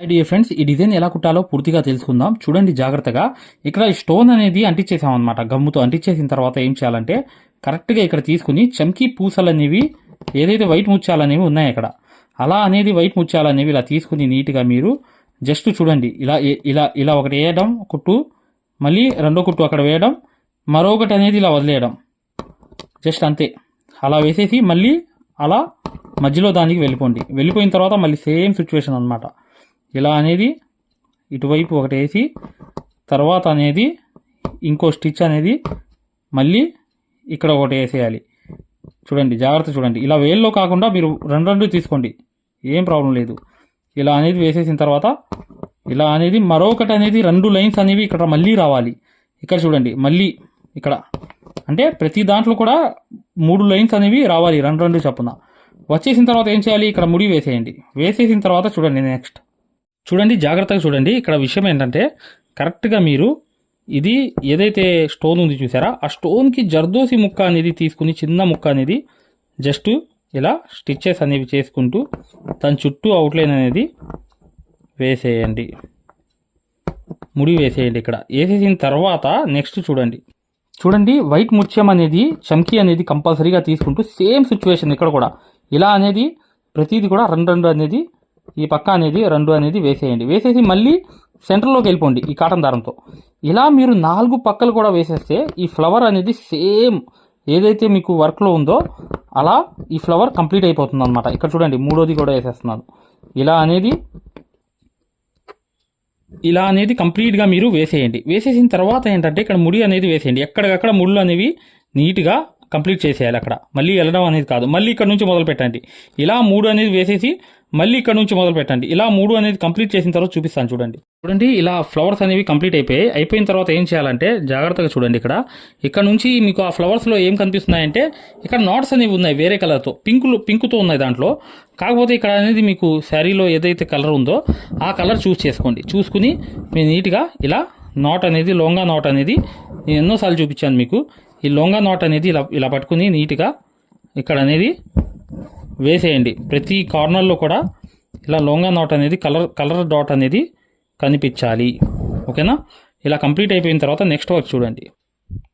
Dear friends ఈ design ఎలా కుట్టాలో పూర్తిగా తెలుసుకుందాం. చూడండి జాగ్రత్తగా. ఇక్కడ ఈ స్టోన్ అనేది అంటించేసాం అనమాట గమ్ముతో అంటించేసిన తర్వాత ఏం చేయాలంటే కరెక్ట్గా ఇక్కడ తీసుకుని చమ్కీ పూసలు అనేవి ఏదైతే వైట్ ముత్యాలు అనేవి ఉన్నాయి ఇక్కడ అలా అనేది వైట్ ముత్యాలు అనేవి ఇలా తీసుకుని నీట్గా మీరు జస్ట్ చూడండి. ఇలా ఇలా ఇలా ఒకటి వేయడం కుట్టు మళ్ళీ రెండో కుట్టు అక్కడ వేయడం మరొకటి అనేది ఇలా వదిలేయడం. జస్ట్ అంతే. అలా వేసేసి మళ్ళీ అలా మధ్యలో దానికి వెళ్ళిపోండి. వెళ్ళిపోయిన తర్వాత మళ్ళీ సేమ్ సిచ్యువేషన్ అనమాట ఇలా అనేది ఇటువైపు ఒకటి వేసి తర్వాత అనేది ఇంకో స్టిచ్ అనేది మళ్ళీ ఇక్కడ ఒకటి వేసేయాలి. చూడండి జాగ్రత్త చూడండి. ఇలా వేల్లో కాకుండా మీరు రెండు రెండు తీసుకోండి. ఏం ప్రాబ్లం లేదు. ఇలా అనేది వేసేసిన తర్వాత ఇలా అనేది మరొకటి అనేది రెండు లైన్స్ అనేవి ఇక్కడ మళ్ళీ రావాలి. ఇక్కడ చూడండి మళ్ళీ ఇక్కడ. అంటే ప్రతి దాంట్లో కూడా మూడు లైన్స్ అనేవి రావాలి రెండు రెండు చప్పున. వచ్చేసిన తర్వాత ఏం చేయాలి? ఇక్కడ ముడి వేసేయండి. వేసేసిన తర్వాత చూడండి నెక్స్ట్. చూడండి జాగ్రత్తగా చూడండి. ఇక్కడ విషయం ఏంటంటే కరెక్ట్గా మీరు ఇది ఏదైతే స్టోన్ ఉంది చూసారా ఆ స్టోన్కి జర్దోసి ముక్క అనేది తీసుకుని చిన్న ముక్క అనేది జస్ట్ ఇలా స్టిచ్చెస్ అనేవి చేసుకుంటూ దాని చుట్టూ అవుట్లైన్ అనేది వేసేయండి. ముడి వేసేయండి ఇక్కడ. వేసేసిన తర్వాత నెక్స్ట్ చూడండి. చూడండి వైట్ ముత్యం అనేది చమ్కీ అనేది కంపల్సరీగా తీసుకుంటూ సేమ్ సిచ్యువేషన్ ఇక్కడ కూడా. ఇలా అనేది ప్రతిదీ కూడా రెండు రెండు అనేది ఈ పక్క అనేది రెండు అనేది వేసేయండి. వేసేసి మళ్ళీ సెంటర్లోకి వెళ్ళిపోండి ఈ కాటన్ దారంతో. ఇలా మీరు నాలుగు పక్కలు కూడా వేసేస్తే ఈ ఫ్లవర్ అనేది సేమ్ ఏదైతే మీకు వర్క్లో ఉందో అలా ఈ ఫ్లవర్ కంప్లీట్ అయిపోతుంది అనమాట ఇక్కడ చూడండి మూడోది కూడా వేసేస్తున్నాను. ఇలా అనేది ఇలా అనేది కంప్లీట్గా మీరు వేసేయండి. వేసేసిన తర్వాత ఏంటంటే ఇక్కడ ముడి అనేది వేసేయండి. ఎక్కడికక్కడ ముళ్ళు అనేవి నీట్గా కంప్లీట్ చేసేయాలి అక్కడ. మళ్ళీ వెళ్ళడం అనేది కాదు. మళ్ళీ ఇక్కడ నుంచి మొదలు పెట్టండి ఇలా మూడు అనేది వేసేసి మళ్ళీ ఇక్కడ నుంచి మొదలు పెట్టండి ఇలా మూడు అనేది కంప్లీట్ చేసిన తర్వాత చూపిస్తాను చూడండి. చూడండి ఇలా ఫ్లవర్స్ అనేవి కంప్లీట్ అయిపోయాయి అయిపోయిన తర్వాత ఏం చేయాలంటే జాగ్రత్తగా చూడండి ఇక్కడ. ఇక్కడ నుంచి మీకు ఆ ఫ్లవర్స్లో ఏం కనిపిస్తున్నాయంటే ఇక్కడ నాట్స్ అనేవి ఉన్నాయి వేరే కలర్తో. పింకులు పింకుతో ఉన్నాయి దాంట్లో. కాకపోతే ఇక్కడ అనేది మీకు శారీలో ఏదైతే కలర్ ఉందో ఆ కలర్ చూస్ చేసుకోండి. చూసుకుని మీరు నీట్గా ఇలా నాట్ అనేది లోంగా నాట్ అనేది నేను ఎన్నోసార్లు చూపించాను మీకు. ఈ లోంగా నాట్ అనేది ఇలా ఇలా పట్టుకుని నీట్గా ఇక్కడ అనేది వేసేయండి. ప్రతి కార్నర్లో కూడా ఇలా లోంగా నాట్ అనేది కలర్ కలర్ డాట్ అనేది కనిపించాలి. ఓకేనా? ఇలా కంప్లీట్ అయిపోయిన తర్వాత నెక్స్ట్ వర్క్ చూడండి.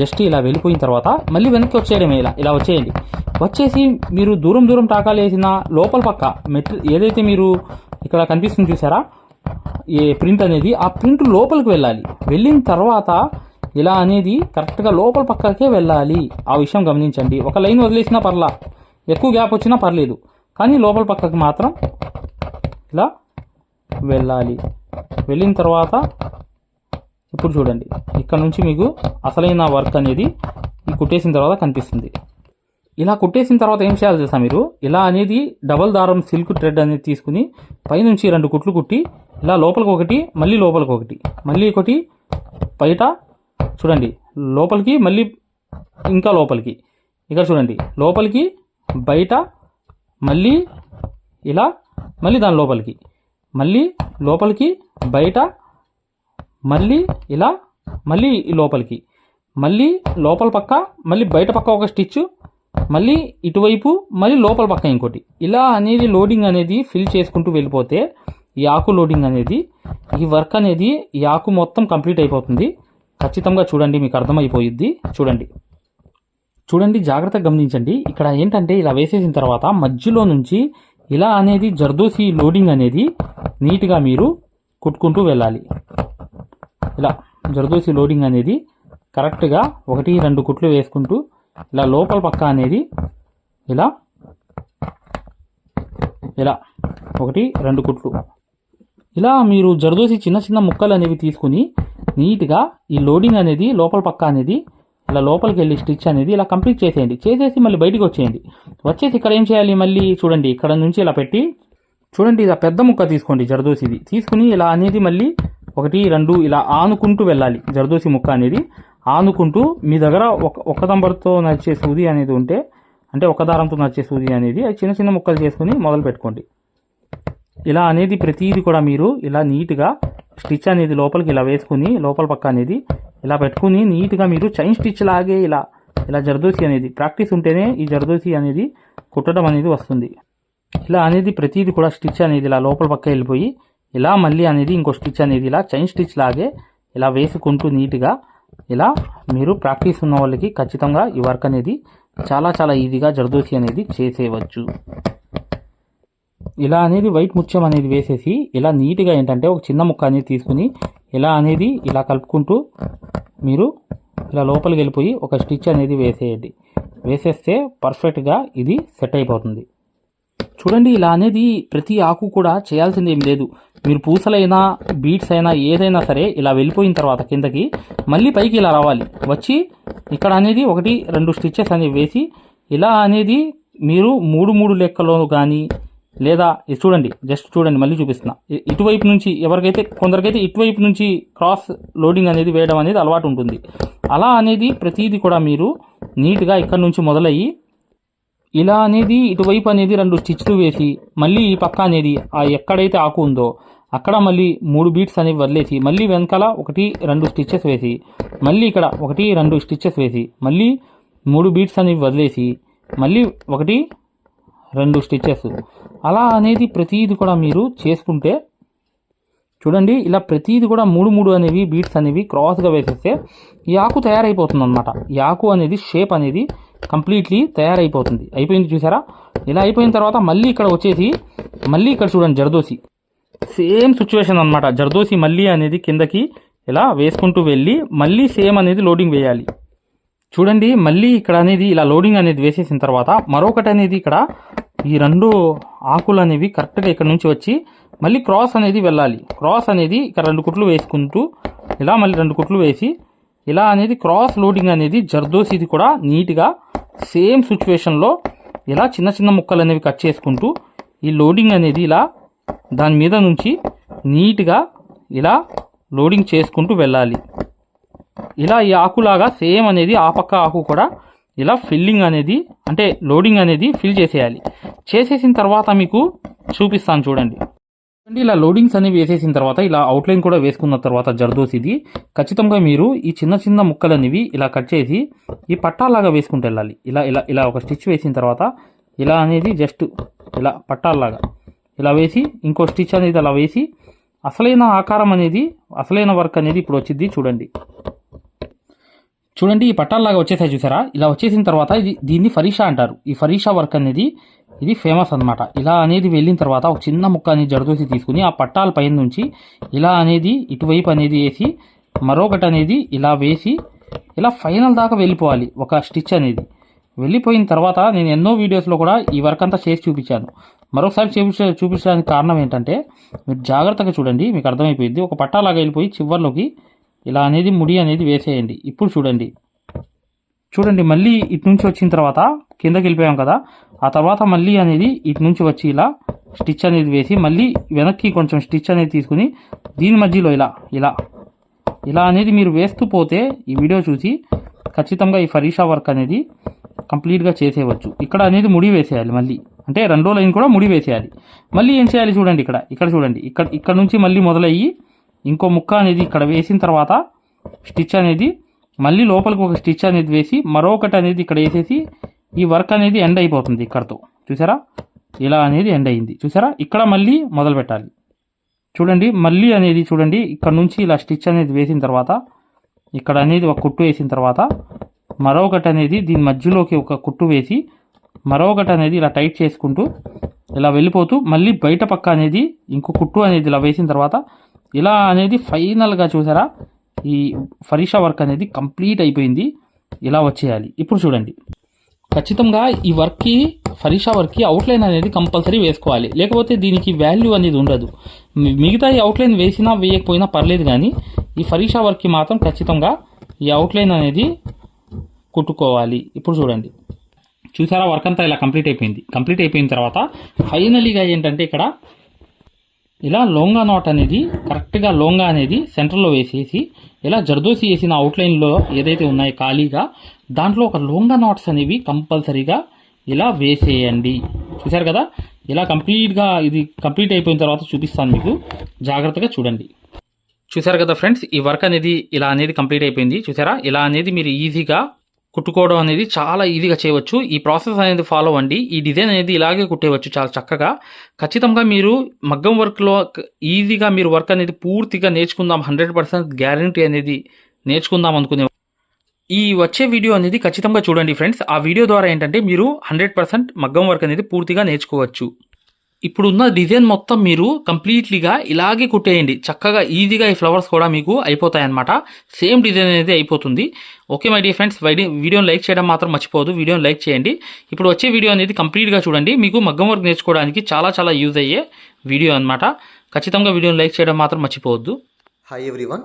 జస్ట్ ఇలా వెళ్ళిపోయిన తర్వాత మళ్ళీ వెనక్కి వచ్చేయడమే ఇలా ఇలా వచ్చేయండి. వచ్చేసి మీరు దూరం దూరం టాకాలు వేసిన లోపల పక్క మెట్రి ఏదైతే మీరు ఇక్కడ కనిపిస్తుంది చూసారా? ఏ ప్రింట్ అనేది ఆ ప్రింట్ లోపలికి వెళ్ళాలి. వెళ్ళిన తర్వాత ఇలా అనేది కరెక్ట్గా లోపల పక్కకే వెళ్ళాలి. ఆ విషయం గమనించండి. ఒక లైన్ వదిలేసినా పర్లా ఎక్కువ గ్యాప్ వచ్చినా పర్లేదు. కానీ లోపల పక్కకి మాత్రం ఇలా వెళ్ళాలి. వెళ్ళిన తర్వాత ఇప్పుడు చూడండి. ఇక్కడ నుంచి మీకు అసలైన వర్క్ అనేది ఈ కుట్టేసిన తర్వాత కనిపిస్తుంది. ఇలా కుట్టేసిన తర్వాత ఏం చేయాలి తెలుసా మీరు? ఇలా అనేది డబల్ దారం సిల్క్ థ్రెడ్ అనేది తీసుకుని పైనుంచి రెండు కుట్లు కుట్టి ఇలా లోపలికి ఒకటి మళ్ళీ లోపలికి ఒకటి. మళ్ళీ ఒకటి బయట చూడండి. లోపలికి మళ్ళీ ఇంకా లోపలికి. ఇక్కడ చూడండి. లోపలికి బయట మళ్ళీ ఇలా మళ్ళీ దాని లోపలికి. మళ్ళీ లోపలికి బయట మళ్ళీ ఇలా మళ్ళీ ఈ లోపలికి. మళ్ళీ లోపల పక్క మళ్ళీ బయట పక్క ఒక స్టిచ్ మళ్ళీ ఇటువైపు మళ్ళీ లోపల పక్క ఇంకోటి. ఇలా అనేది లోడింగ్ అనేది ఫిల్ చేసుకుంటూ వెళ్ళిపోతే ఈ ఆకు లోడింగ్ అనేది ఈ వర్క్ అనేది ఈ ఆకు మొత్తం కంప్లీట్ అయిపోతుంది. ఖచ్చితంగా చూడండి మీకు అర్థమైపోయిద్ది. చూడండి. చూడండి జాగ్రత్తగా గమనించండి. ఇక్కడ ఏంటంటే ఇలా వేసేసిన తర్వాత మధ్యలో నుంచి ఇలా అనేది జర్దోసి లోడింగ్ అనేది నీట్గా మీరు కుట్టుకుంటూ వెళ్ళాలి. ఇలా జరదోసి లోడింగ్ అనేది కరెక్ట్గా ఒకటి రెండు కుట్లు వేసుకుంటూ ఇలా లోపల పక్క అనేది ఇలా ఇలా ఒకటి రెండు కుట్లు. ఇలా మీరు జరదోసి చిన్న చిన్న ముక్కలు అనేవి తీసుకుని నీట్గా ఈ లోడింగ్ అనేది లోపల పక్క అనేది ఇలా లోపలికి వెళ్ళి స్టిచ్ అనేది ఇలా కంప్లీట్ చేసేయండి. చేసేసి మళ్ళీ బయటికి వచ్చేయండి. వచ్చేసి ఇక్కడ ఏం చేయాలి మళ్ళీ? చూడండి ఇక్కడ నుంచి ఇలా పెట్టి చూడండి ఇలా పెద్ద ముక్క తీసుకోండి జరదోసిది. తీసుకుని ఇలా అనేది మళ్ళీ ఒకటి రెండు ఇలా ఆనుకుంటూ వెళ్ళాలి. జరదోసి ముక్క అనేది ఆనుకుంటూ మీ దగ్గర ఒక ఒక దంబర్తో నడిచే సూది అనేది ఉంటే అంటే ఒక దారంతో నడిచే సూది అనేది అది చిన్న చిన్న ముక్కలు చేసుకుని మొదలు పెట్టుకోండి. ఇలా అనేది ప్రతిదీ కూడా మీరు ఇలా నీట్గా స్టిచ్ అనేది లోపలికి ఇలా వేసుకుని లోపల పక్క అనేది ఇలా పెట్టుకుని నీట్గా మీరు చైన్ స్టిచ్ లాగే ఇలా ఇలా జరదోసి అనేది ప్రాక్టీస్ ఉంటేనే ఈ జరదోసి అనేది కుట్టడం అనేది వస్తుంది. ఇలా అనేది ప్రతిదీ కూడా స్టిచ్ అనేది ఇలా లోపల పక్క వెళ్ళిపోయి ఇలా మళ్ళీ అనేది ఇంకో స్టిచ్ అనేది ఇలా చైన్ స్టిచ్ లాగే ఇలా వేసుకుంటూ నీట్గా ఇలా మీరు ప్రాక్టీస్ ఉన్న వాళ్ళకి ఖచ్చితంగా ఈ వర్క్ అనేది చాలా చాలా ఈజీగా జరదోసి అనేది చేసేయవచ్చు ఇలా అనేది వైట్ ముత్యం అనేది వేసేసి ఇలా నీట్గా ఏంటంటే ఒక చిన్న ముక్క అనేది తీసుకుని ఇలా అనేది ఇలా కలుపుకుంటూ మీరు ఇలా లోపలికి వెళ్ళిపోయి ఒక స్టిచ్ అనేది వేసేయండి. వేసేస్తే పర్ఫెక్ట్గా ఇది సెట్ అయిపోతుంది. చూడండి ఇలా అనేది ప్రతి ఆకు కూడా చేయాల్సింది ఏం లేదు. మీరు పూసలైనా బీట్స్ అయినా ఏదైనా సరే ఇలా వెళ్ళిపోయిన తర్వాత కిందకి మళ్ళీ పైకి ఇలా రావాలి. వచ్చి ఇక్కడ అనేది ఒకటి రెండు స్టిచ్చెస్ అనేవి వేసి ఇలా అనేది మీరు మూడు మూడు లెక్కలో కానీ లేదా చూడండి జస్ట్ చూడండి మళ్ళీ చూపిస్తున్నా. ఇటువైపు నుంచి ఎవరికైతే కొందరికైతే ఇటువైపు నుంచి క్రాస్ లోడింగ్ అనేది వేయడం అనేది అలవాటు ఉంటుంది. అలా అనేది ప్రతిదీ కూడా మీరు నీట్గా ఇక్కడ నుంచి మొదలయ్యి ఇలా అనేది ఇటువైపు అనేది రెండు స్టిచ్లు వేసి మళ్ళీ ఈ పక్క అనేది ఆ ఎక్కడైతే ఆకు ఉందో అక్కడ మళ్ళీ మూడు బీట్స్ అనేవి వదిలేసి మళ్ళీ వెనకాల ఒకటి రెండు స్టిచ్చెస్ వేసి మళ్ళీ ఇక్కడ ఒకటి రెండు స్టిచ్చెస్ వేసి మళ్ళీ మూడు బీట్స్ అనేవి వదిలేసి మళ్ళీ ఒకటి రెండు స్టిచ్చెస్ అలా అనేది ప్రతీది కూడా మీరు చేసుకుంటే చూడండి ఇలా ప్రతీది కూడా మూడు మూడు అనేవి బీట్స్ అనేవి క్రాస్గా వేసేస్తే ఈ ఆకు తయారైపోతుంది అనమాట ఈ ఆకు అనేది షేప్ అనేది కంప్లీట్లీ తయారైపోతుంది. అయిపోయింది చూసారా? ఇలా అయిపోయిన తర్వాత మళ్ళీ ఇక్కడ వచ్చేసి మళ్ళీ ఇక్కడ చూడండి జరదోసి. సేమ్ సిచ్యువేషన్ అనమాట జర్దోసి మళ్ళీ అనేది కిందకి ఇలా వేసుకుంటూ వెళ్ళి మళ్ళీ సేమ్ అనేది లోడింగ్ వేయాలి. చూడండి మళ్ళీ ఇక్కడ అనేది ఇలా లోడింగ్ అనేది వేసేసిన తర్వాత మరొకటి అనేది ఇక్కడ ఈ రెండు ఆకులు అనేవి కరెక్ట్గా ఇక్కడ నుంచి వచ్చి మళ్ళీ క్రాస్ అనేది వెళ్ళాలి. క్రాస్ అనేది ఇక్కడ రెండు కుట్లు వేసుకుంటూ ఇలా మళ్ళీ రెండు కుట్లు వేసి ఇలా అనేది క్రాస్ లోడింగ్ అనేది జర్దోసిది కూడా నీట్గా సేమ్ సిచ్యువేషన్లో ఇలా చిన్న చిన్న ముక్కలు అనేవి కట్ చేసుకుంటూ ఈ లోడింగ్ అనేది ఇలా దాని మీద నుంచి నీట్గా ఇలా లోడింగ్ చేసుకుంటూ వెళ్ళాలి. ఇలా ఈ ఆకులాగా సేమ్ అనేది ఆ పక్క ఆకు కూడా ఇలా ఫిల్లింగ్ అనేది అంటే లోడింగ్ అనేది ఫిల్ చేసేయాలి. చేసేసిన తర్వాత మీకు చూపిస్తాను చూడండి. చూడండి ఇలా లోడింగ్స్ అనేవి వేసేసిన తర్వాత ఇలా అవుట్లైన్ కూడా వేసుకున్న తర్వాత జర్దోస్ ఇది. ఖచ్చితంగా మీరు ఈ చిన్న చిన్న ముక్కలు అనేవి ఇలా కట్ చేసి ఈ పట్టాలాగా వేసుకుంటూ వెళ్ళాలి. ఇలా ఇలా ఇలా ఒక స్టిచ్ వేసిన తర్వాత ఇలా అనేది జస్ట్ ఇలా పట్టాలాగా ఇలా వేసి ఇంకో స్టిచ్ అనేది అలా వేసి అసలైన ఆకారం అనేది అసలైన వర్క్ అనేది ఇప్పుడు వచ్చింది చూడండి. చూడండి ఈ పట్టాలలాగా వచ్చేసాయి చూసారా? ఇలా వచ్చేసిన తర్వాత ఇది దీన్ని ఫరీషా అంటారు. ఈ ఫరీషా వర్క్ అనేది ఇది ఫేమస్ అనమాట ఇలా అనేది వెళ్ళిన తర్వాత ఒక చిన్న ముక్క అనేది జడదోసి తీసుకుని ఆ పట్టాల పైన నుంచి ఇలా అనేది ఇటువైపు అనేది వేసి మరొకటి అనేది ఇలా వేసి ఇలా ఫైనల్ దాకా వెళ్ళిపోవాలి ఒక స్టిచ్ అనేది. వెళ్ళిపోయిన తర్వాత నేను ఎన్నో వీడియోస్లో కూడా ఈ వర్క్ అంతా చేసి చూపించాను. మరొకసారి చూపించ చూపించడానికి కారణం ఏంటంటే మీరు జాగ్రత్తగా చూడండి మీకు అర్థమైపోయింది. ఒక పట్టాలాగా వెళ్ళిపోయి చివర్లోకి ఇలా అనేది ముడి అనేది వేసేయండి. ఇప్పుడు చూడండి. చూడండి మళ్ళీ ఇటు నుంచి వచ్చిన తర్వాత కిందకి వెళ్ళిపోయాం కదా ఆ తర్వాత మళ్ళీ అనేది ఇటు నుంచి వచ్చి ఇలా స్టిచ్ అనేది వేసి మళ్ళీ వెనక్కి కొంచెం స్టిచ్ అనేది తీసుకుని దీని మధ్యలో ఇలా ఇలా ఇలా అనేది మీరు వేస్తూ పోతే ఈ వీడియో చూసి ఖచ్చితంగా ఈ ఫరీషా వర్క్ అనేది కంప్లీట్గా చేసేయవచ్చు. ఇక్కడ అనేది ముడి వేసేయాలి మళ్ళీ. అంటే రెండో లైన్ కూడా ముడి వేసేయాలి. మళ్ళీ ఏం చేయాలి చూడండి ఇక్కడ ఇక్కడ చూడండి. ఇక్కడ ఇక్కడ నుంచి మళ్ళీ మొదలయ్యి ఇంకో ముక్క అనేది ఇక్కడ వేసిన తర్వాత స్టిచ్ అనేది మళ్ళీ లోపలికి ఒక స్టిచ్ అనేది వేసి మరొకటి అనేది ఇక్కడ వేసేసి ఈ వర్క్ అనేది ఎండ్ అయిపోతుంది ఇక్కడతో. చూసారా? ఇలా అనేది ఎండ్ అయింది. చూసారా? ఇక్కడ మళ్ళీ మొదలు పెట్టాలి. చూడండి మళ్ళీ అనేది చూడండి. ఇక్కడ నుంచి ఇలా స్టిచ్ అనేది వేసిన తర్వాత ఇక్కడ అనేది ఒక కుట్టు వేసిన తర్వాత మరొకటి అనేది దీని మధ్యలోకి ఒక కుట్టు వేసి మరొకటి అనేది ఇలా టైట్ చేసుకుంటూ ఇలా వెళ్ళిపోతూ మళ్ళీ బయట పక్క అనేది ఇంకో కుట్టు అనేది ఇలా వేసిన తర్వాత ఇలా అనేది ఫైనల్గా చూసారా? ఈ ఫరీషా వర్క్ అనేది కంప్లీట్ అయిపోయింది. ఇలా వచ్చేయాలి. ఇప్పుడు చూడండి. ఖచ్చితంగా ఈ వర్క్కి ఫరీషా వర్క్కి అవుట్లైన్ అనేది కంపల్సరీ వేసుకోవాలి. లేకపోతే దీనికి వాల్యూ అనేది ఉండదు. మిగతా ఈ అవుట్లైన్ వేసినా వేయకపోయినా పర్లేదు కానీ ఈ ఫరీషా వర్క్కి మాత్రం ఖచ్చితంగా ఈ అవుట్లైన్ అనేది కుట్టుకోవాలి. ఇప్పుడు చూడండి. చూసారా? వర్క్ అంతా ఇలా కంప్లీట్ అయిపోయింది. కంప్లీట్ అయిపోయిన తర్వాత ఫైనలీగా ఏంటంటే ఇక్కడ ఇలా లోంగా నాట్ అనేది కరెక్ట్గా లోంగా అనేది సెంటర్లో వేసేసి ఇలా జర్దోసి వేసిన అవుట్లైన్లో ఏదైతే ఉన్నాయో ఖాళీగా దాంట్లో ఒక లోంగా నాట్స్ అనేవి కంపల్సరీగా ఇలా వేసేయండి. చూశారు కదా? ఇలా కంప్లీట్గా ఇది కంప్లీట్ అయిపోయిన తర్వాత చూపిస్తాను మీకు. జాగ్రత్తగా చూడండి. చూసారు కదా ఫ్రెండ్స్? ఈ వర్క్ అనేది ఇలా అనేది కంప్లీట్ అయిపోయింది. చూసారా? ఇలా అనేది మీరు ఈజీగా కుట్టుకోవడం అనేది చాలా ఈజీగా చేయవచ్చు. ఈ ప్రాసెస్ అనేది ఫాలో అవ్వండి. ఈ డిజైన్ అనేది ఇలాగే కుట్టేయవచ్చు చాలా చక్కగా. ఖచ్చితంగా మీరు మగ్గం వర్క్లో ఈజీగా మీరు వర్క్ అనేది పూర్తిగా నేర్చుకుందాం. హండ్రెడ్ పర్సెంట్ గ్యారంటీ అనేది నేర్చుకుందాం అనుకునే ఈ వచ్చే వీడియో అనేది ఖచ్చితంగా చూడండి ఫ్రెండ్స్. ఆ వీడియో ద్వారా ఏంటంటే మీరు హండ్రెడ్ పర్సెంట్ మగ్గం వర్క్ అనేది పూర్తిగా నేర్చుకోవచ్చు. ఇప్పుడున్న డిజైన్ మొత్తం మీరు కంప్లీట్లీగా ఇలాగే కుట్టేయండి. చక్కగా ఈజీగా ఈ ఫ్లవర్స్ కూడా మీకు అయిపోతాయి అనమాట సేమ్ డిజైన్ అనేది అయిపోతుంది. ఓకే మై డియర్ ఫ్రెండ్స్ వీడియోని లైక్ చేయడం మాత్రం మర్చిపోదు వీడియోని లైక్ చేయండి. ఇప్పుడు వచ్చే వీడియో అనేది కంప్లీట్గా చూడండి. మీకు మగ్గం వర్క్ నేర్చుకోవడానికి చాలా చాలా యూజ్ అయ్యే వీడియో అనమాట ఖచ్చితంగా వీడియోని లైక్ చేయడం మాత్రం మర్చిపోవద్దు. Hi everyone